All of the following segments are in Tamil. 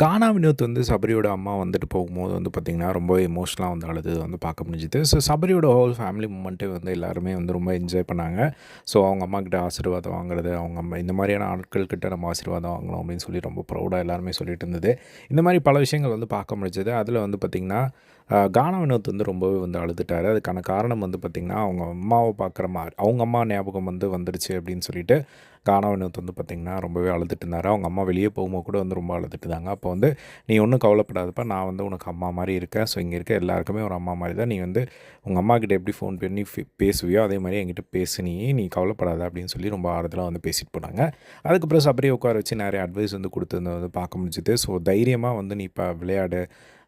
கானா வினோத் வந்து சபரியோட அம்மா வந்துட்டு போகும்போது வந்து பார்த்திங்கன்னா ரொம்ப எமோஷ்னலாக வந்து அழுது வந்து பார்க்க முடிஞ்சுது. ஸோ சபரியோட ஹோல் ஃபேமிலி மூமெண்ட்டே வந்து எல்லாருமே வந்து ரொம்ப என்ஜாய் பண்ணாங்க. ஸோ அவங்க அம்மா கிட்ட ஆசீர்வாதம் வாங்குறது அவங்க அம்மா இந்த மாதிரியான ஆட்கள் கிட்ட நம்ம ஆசீர்வாதம் வாங்கணும் அப்படின்னு சொல்லி ரொம்ப ப்ரௌடாக எல்லாருமே சொல்லிட்டு இருந்தது. இந்த மாதிரி பல விஷயங்கள் வந்து பார்க்க முடிஞ்சது. அதில் வந்து பார்த்திங்கன்னா கானா வினோத் வந்து ரொம்பவே வந்து அழுதுட்டார். அதுக்கான காரணம் வந்து பார்த்திங்கன்னா அவங்க அம்மாவை பார்க்குற மாதிரி அவங்க அம்மா ஞாபகம் வந்து வந்துடுச்சு அப்படின்னு சொல்லிட்டு கானா வினோத் வந்து பார்த்திங்கன்னா ரொம்பவே அழுதுட்டு இருந்தார். அவங்க அம்மா வெளியே போகும்போது கூட வந்து ரொம்ப அழுதுட்டு இருந்தாங்க. அப்போ வந்து நீ ஒன்றும் கவலைப்படாதப்பா நான் வந்து உனக்கு அம்மா மாதிரி இருக்கேன். ஸோ இங்கே இருக்க எல்லாருக்குமே ஒரு அம்மா மாதிரி தான். நீ வந்து உங்கள் அம்மா கிட்ட எப்படி ஃபோன் பண்ணி பேசுவியோ அதே மாதிரி என்கிட்ட பேசு. நீ நீ கவலைப்படாத அப்படின்னு சொல்லி ரொம்ப ஆறுதலாக வந்து பேசிட்டு போனாங்க. அதுக்கப்புறம் சபரியை உட்கார வச்சு நிறைய அட்வைஸ் வந்து கொடுத்துருந்தது வந்து பார்க்க முடிஞ்சுது. ஸோ தைரியமாக வந்து நீ இப்போ விளையாடு.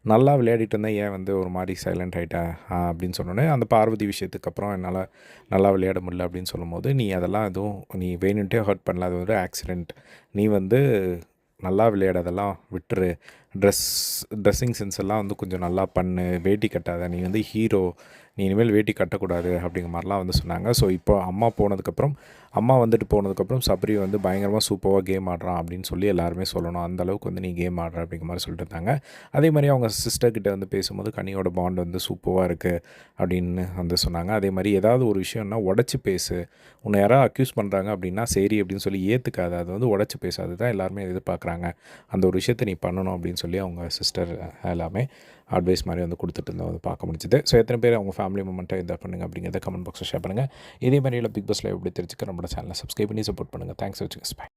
நல்லா விளையாடிட்டு இருந்தால் ஏன் வந்து ஒரு மாதிரி சைலண்ட் ஆகிட்டேன் அப்படின்னு சொன்னோன்னே அந்த பார்வதி விஷயத்துக்கு அப்புறம் என்னால் நல்லா விளையாட முடியல அப்படின்னு சொல்லும்போது நீ அதெல்லாம் எதுவும் நீ வேணுன்ட்டே ஹர்ட் பண்ணல. அது ஒரு ஆக்சிடெண்ட் நீ வந்து நல்லா விளையாடதெல்லாம் விட்டுரு. ட்ரெஸ் ட்ரெஸ்ஸிங் சென்ஸ் எல்லாம் வந்து கொஞ்சம் நல்லா பண்ணு வேட்டி கட்டாத நீ வந்து ஹீரோ நீ இனிமேல் வேட்டி கட்டக்கூடாது அப்படிங்கிற மாதிரிலாம் வந்து சொன்னாங்க. ஸோ இப்போ அம்மா போனதுக்கப்புறம் அம்மா வந்துட்டு போனதுக்கப்புறம் சப்ரி வந்து பயங்கரமாக சூப்பராக கேம் ஆடுறான் அப்படின்னு சொல்லி எல்லாருமே சொல்லணும். அந்த அளவுக்கு வந்து நீ கேம் ஆடுற அப்படிங்கிற மாதிரி சொல்லிட்டு இருந்தாங்க. அதே மாதிரி அவங்க சிஸ்டர்கிட்ட வந்து பேசும்போது கனியோட பாண்ட் வந்து சூப்பராக இருக்குது அப்படின்னு வந்து சொன்னாங்க. அதே மாதிரி ஏதாவது ஒரு விஷயம்னா உடச்சி பேசு. உன்னை யாராவது அக்யூஸ் பண்ணுறாங்க அப்படின்னா சரி அப்படின்னு சொல்லி ஏற்றுக்காது அது வந்து உடச்சி பேசாது தான் எல்லாருமே எதிர்பார்க்குறாங்க. அந்த ஒரு விஷயத்தை நீ பண்ணணும் அப்படின்னு சொல்லி அவங்க சிஸ்டர் எல்லாமே அட்வைஸ் மாதிரி வந்து கொடுத்துட்டு இருந்தோம் வந்து பார்க்க முடிஞ்சுது. ஸோ எத்தனை பேர் அவங்க ஃபேமிலி மெமெண்ட்டாக இதை பண்ணுங்க அப்படிங்கிறத கமெண்ட் பாக்ஸில் ஷேர் பண்ணுங்கள் இதே மாதிரி பிக் பாஸில் எப்படி தெரிஞ்சுக்க நம்மளோட சேனலை சப்ஸ்கிரைப் பண்ணி சப்போர்ட் பண்ணுங்கள் தேங்க்ஸ் வச்சுங்க பை